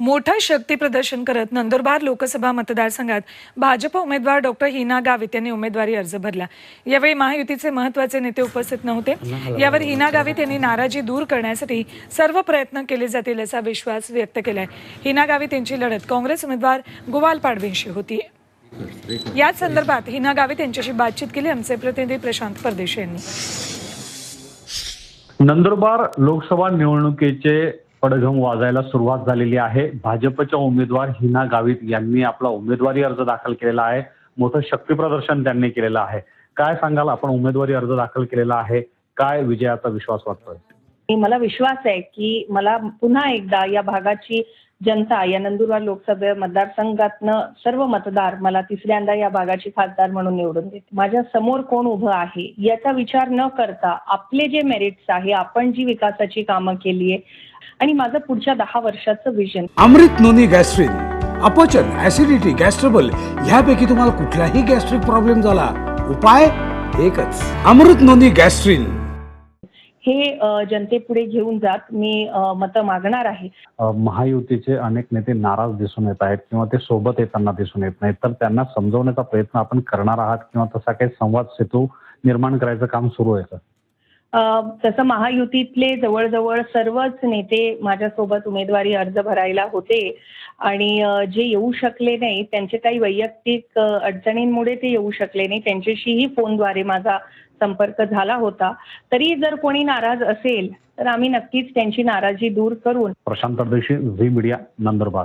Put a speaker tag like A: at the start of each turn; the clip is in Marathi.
A: मोठं शक्ती प्रदर्शन करत नंदुरबार लोकसभा मतदारसंघात भाजप उमेदवार डॉक्टर हिना गावित यांनी उमेदवारी अर्ज भरला. यावेळी महायुतीचे महत्त्वाचे नेते उपस्थित नव्हते. यावर हिना गावित यांनी नाराजी दूर करण्यासाठी सर्व प्रयत्न केले जातील असा विश्वास व्यक्त केलाय. हिना गावित यांची लढत काँग्रेस उमेदवार गोवाल पाडवींशी होती. याच संदर्भात हिना गावित यांच्याशी बातचीत केली आमचे प्रतिनिधी प्रशांत परदेशी यांनी.
B: नंदुरबार लोकसभा निवडणुकीचे पडघम वाजायला सुरुवात झालेली आहे. भाजपच्या उमेदवार हिना गावित यांनी आपला उमेदवारी अर्ज दाखल केलेला आहे. मोठं शक्तीप्रदर्शन त्यांनी केलेलं आहे. काय सांगाल? आपण उमेदवारी अर्ज दाखल केलेला आहे. काय विजयाचा विश्वास वाटतोय?
C: मला विश्वास आहे की मला पुन्हा एकदा या भागाची जनता या नंदुरबार लोकसभा मतदारसंघातनं सर्व मतदार मला तिसऱ्यांदा या भागाची खासदार म्हणून निवडून देते माझ्यासमोर कोण उभं आहे याचा विचार न करता आपले जे मेरिट्स आहे आपण जी विकासाची कामं केली आहे आणि माझं पुढच्या दहा वर्षाचं विजन
D: अमृत नोनी गॅस्ट्रिन अपचन ऍसिडिटी गॅस्ट्रबल ह्यापैकी तुम्हाला कुठलाही गॅस्ट्रिक प्रॉब्लेम झाला उपाय एकच. Amrut noni gastrin.
C: हे जनतेपुढे घेऊन जात मी मतं मागणार आहे.
B: महायुतीचे अनेक नेते नाराज दिसून येत आहेत किंवा ते सोबत येताना दिसून येत नाहीत. तर त्यांना समजवण्याचा प्रयत्न आपण करणार आहात किंवा तसा काही संवाद सेतू निर्माण करायचं काम सुरू आहे
C: तसं महायुतीतले जवळजवळ सर्वच नेते माझ्यासोबत उमेदवारी अर्ज भरायला होते आणि जे येऊ शकले नाही त्यांचे काही वैयक्तिक अडचणींमुळे ते येऊ शकले नाही त्यांच्याशीही फोनद्वारे माझा संपर्क झाला होता. तरी जर कोणी नाराज असेल तर आम्ही नक्कीच त्यांची नाराजी दूर करून
B: प्रशांत परदेशी झी मीडिया नंदुरबार.